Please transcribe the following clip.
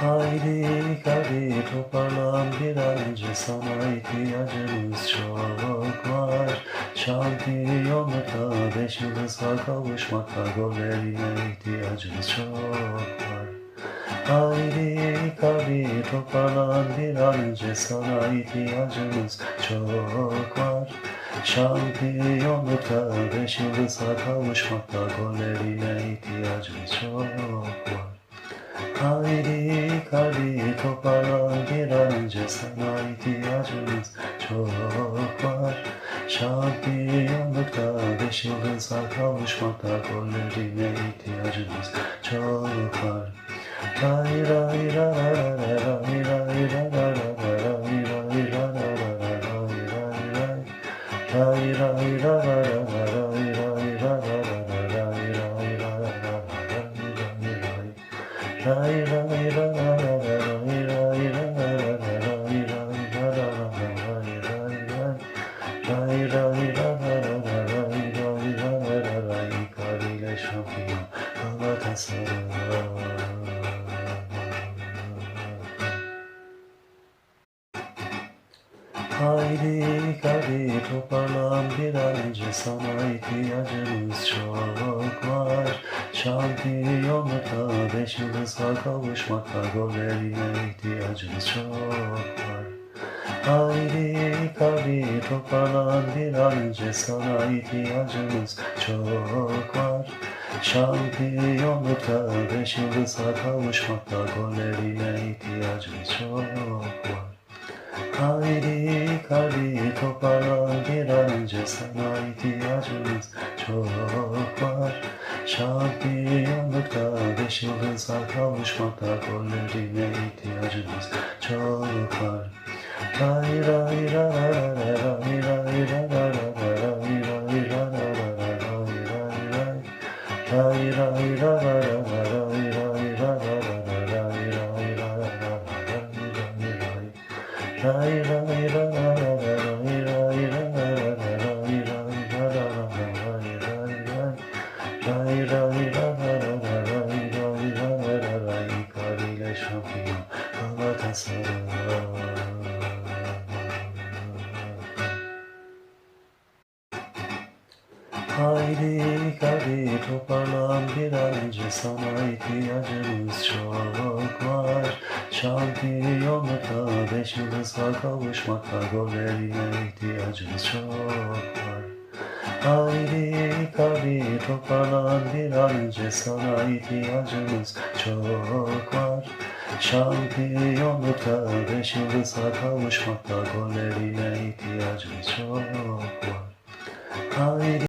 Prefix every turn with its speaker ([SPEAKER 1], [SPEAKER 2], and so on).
[SPEAKER 1] Haydi hadi toparlan bir an önce. Sana ihtiyacımız çok var. Şampiyonlukta beş yıldıza kavuşmakta gollerine ihtiyacımız çok var. Haydi hadi toparlan bir an önce. Sana ihtiyacımız çok var. Şampiyonlukta beş yıldıza kavuşmakta gollerine ihtiyacımız çok var. Haydi hadi toparlan bir an önce sana ihtiyacımız çok var Şampiyonlukta beş yıldıza kavuşmakta gollerine ihtiyacımız çok var Ray ray ray ray ray ray ray ray ray ray ray ray Galatasaray Haydi hadi toparlan bir an önce. Sana ihtiyacımız çok var. Şampiyonlukta beş yıldıza kavuşmakta gollerine ihtiyacımız çok var. Haydi hadi toparlan bir an önce. Sana ihtiyacımız çok var. Şampiyonlukta beş yıldıza kavuşmakta gollerine ihtiyacımız çok var Haydi hadi toparlan bir an önce sana ihtiyacımız çok var Şampiyonlukta beş yıldıza kavuşmakta gollerine ihtiyacımız çok var Ray ray ray ray ray ray ray ray ray ray ray ray Ray ray ray Haydi haydi toparlan bir an önce sana ihtiyacımız çok var. Şampiyonlukta beş yıldıza kavuşmakta gollerine ihtiyacımız çok var. Haydi hadi toparlan bir an önce sana ihtiyacımız çok var. Şampiyonlukta beş yıldıza kavuşmakta gollerine ihtiyacımız çok var. Haydi